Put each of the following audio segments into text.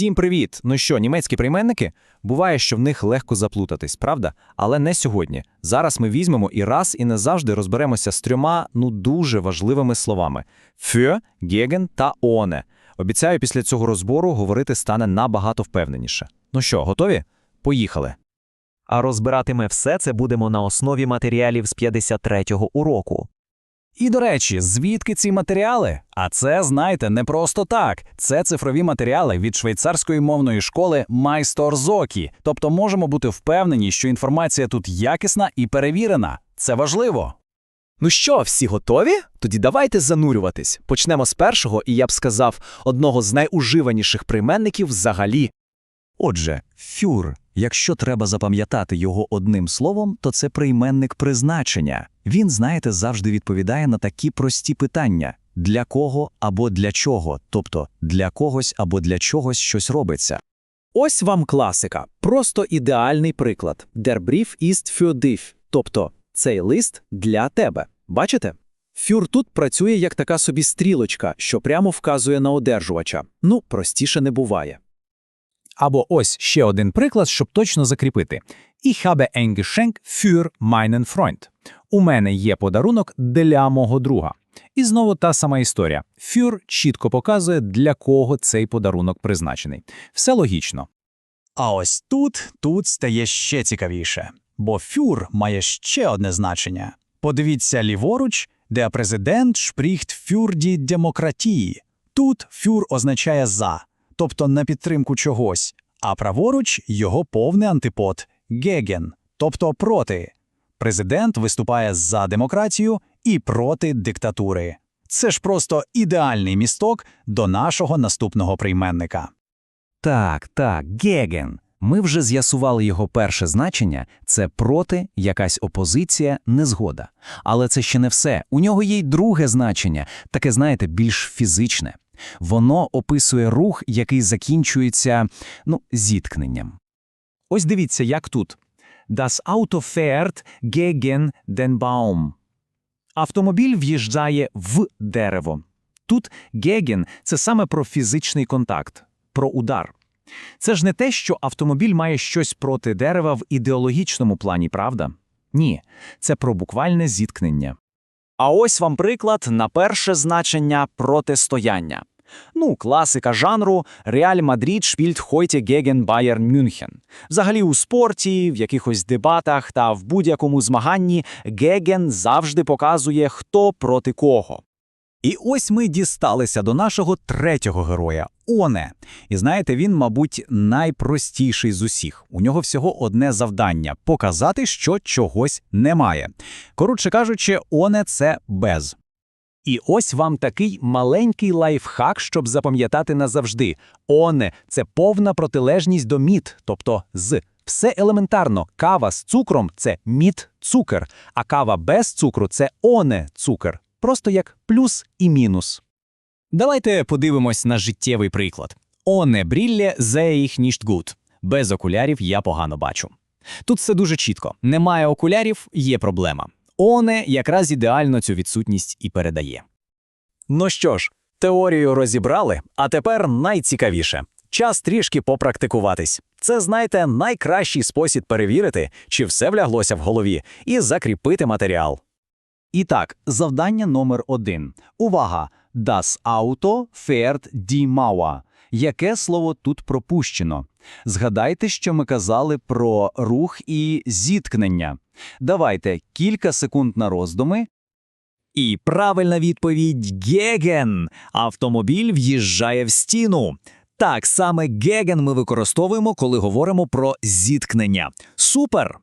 Всім привіт! Ну що, німецькі прийменники? Буває, що в них легко заплутатись, правда? Але не сьогодні. Зараз ми візьмемо і раз і назавжди розберемося з трьома ну дуже важливими словами: für, gegen та ohne. Обіцяю, після цього розбору говорити стане набагато впевненіше. Ну що, готові? Поїхали. А розбирати ми все це будемо на основі матеріалів з 53-го уроку. І до речі, звідки ці матеріали? А це, знаєте, не просто так. Це цифрові матеріали від швейцарської мовної школи Майстор Зокі. Тобто можемо бути впевнені, що інформація тут якісна і перевірена. Це важливо. Ну що, всі готові? Тоді давайте занурюватись. Почнемо з першого, і я б сказав, одного з найуживаніших прийменників взагалі. Отже, фюр, якщо треба запам'ятати його одним словом, то це прийменник призначення. Він, знаєте, завжди відповідає на такі прості питання: для кого або для чого, тобто для когось або для чогось щось робиться. Ось вам класика. Просто ідеальний приклад. Der Brief ist für dich. Тобто, цей лист для тебе. Бачите? Фюр тут працює як така собі стрілочка, що прямо вказує на одержувача. Ну, простіше не буває. Або ось ще один приклад, щоб точно закріпити. Ich habe ein Geschenk für meinen Freund. У мене є подарунок для мого друга. І знову та сама історія. Фюр чітко показує, для кого цей подарунок призначений. Все логічно. А ось тут, тут стає ще цікавіше, бо фюр має ще одне значення. Подивіться ліворуч, де президент für die Demokratie. Тут фюр означає «за», тобто на підтримку чогось, а праворуч його повний антипод «gegen», тобто «проти». Президент виступає за демократію і проти диктатури. Це ж просто ідеальний місток до нашого наступного прийменника. Так, так, геген. Ми вже з'ясували його перше значення це проти, якась опозиція, незгода. Але це ще не все. У нього є й друге значення, таке, знаєте, більш фізичне. Воно описує рух, який закінчується ну, зіткненням. Ось дивіться, як тут. Das Auto fährt gegen den Baum. Автомобіль в'їжджає в дерево. Тут gegen – це саме про фізичний контакт, про удар. Це ж не те, що автомобіль має щось проти дерева в ідеологічному плані, правда? Ні, це про буквальне зіткнення. А ось вам приклад на перше значення протистояння. Ну, класика жанру Реаль Мадрид шпільт хойте геген Байерн Мюнхен. Взагалі у спорті, в якихось дебатах та в будь-якому змаганні геген завжди показує, хто проти кого. І ось ми дісталися до нашого третього героя Оне. І знаєте, він, мабуть, найпростіший з усіх. У нього всього одне завдання показати, що чогось немає. Коротше кажучи, Оне це без. І ось вам такий маленький лайфхак, щоб запам'ятати назавжди. Оне це повна протилежність до мід, тобто з. Все елементарно. Кава з цукром це мід цукер, а кава без цукру це оне цукер. Просто як плюс і мінус. Давайте подивимось на життєвий приклад. Оне брілле зе їх нішт гуд. Без окулярів я погано бачу. Тут все дуже чітко. Немає окулярів, є проблема. Оне якраз ідеально цю відсутність і передає. Ну що ж, теорію розібрали, а тепер найцікавіше. Час трішки попрактикуватись. Це, знаєте, найкращий спосіб перевірити, чи все вляглося в голові, і закріпити матеріал. І так, завдання номер один. Увага! Das Auto fährt die Mauer. Яке слово тут пропущено? Згадайте, що ми казали про рух і зіткнення. Давайте кілька секунд на роздуми. І правильна відповідь геген. Автомобіль в'їжджає в стіну. Так саме геген ми використовуємо, коли говоримо про зіткнення. Супер!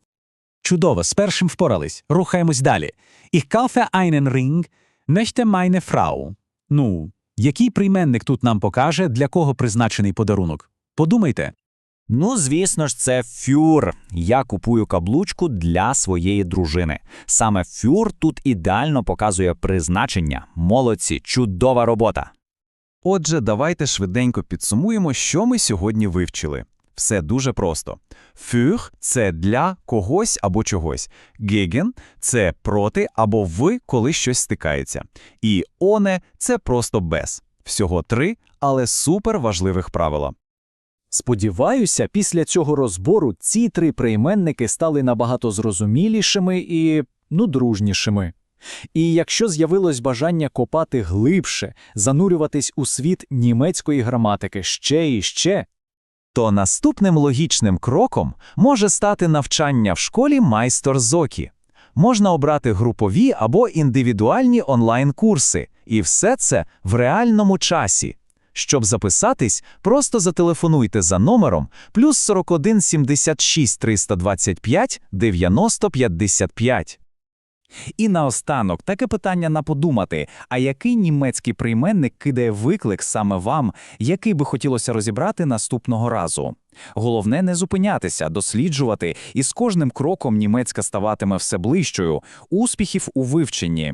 Чудово, з першим впорались. Рухаємось далі. Ich kaufe einen Ring, möchte meine Frau. Ну, який прийменник тут нам покаже, для кого призначений подарунок? Подумайте. Ну, звісно ж, це фюр. Я купую каблучку для своєї дружини. Саме фюр тут ідеально показує призначення. Молодці, чудова робота. Отже, давайте швиденько підсумуємо, що ми сьогодні вивчили. Все дуже просто. Für – це для когось або чогось. Gegen – це проти або в, коли щось стикається. І ohne – це просто без. Всього три, але супер важливих правила. Сподіваюся, після цього розбору ці три прийменники стали набагато зрозумілішими і, ну, дружнішими. І якщо з'явилось бажання копати глибше, занурюватись у світ німецької граматики ще і ще, То наступним логічним кроком може стати навчання в школі майстер Зокі. Можна обрати групові або індивідуальні онлайн-курси, і все це в реальному часі. Щоб записатись, просто зателефонуйте за номером плюс 41 76 325 90 55. І наостанок таке питання на подумати: а який німецький прийменник кидає виклик саме вам, який би хотілося розібрати наступного разу? Головне не зупинятися, досліджувати, і з кожним кроком німецька ставатиме все ближчою. Успіхів у вивченні!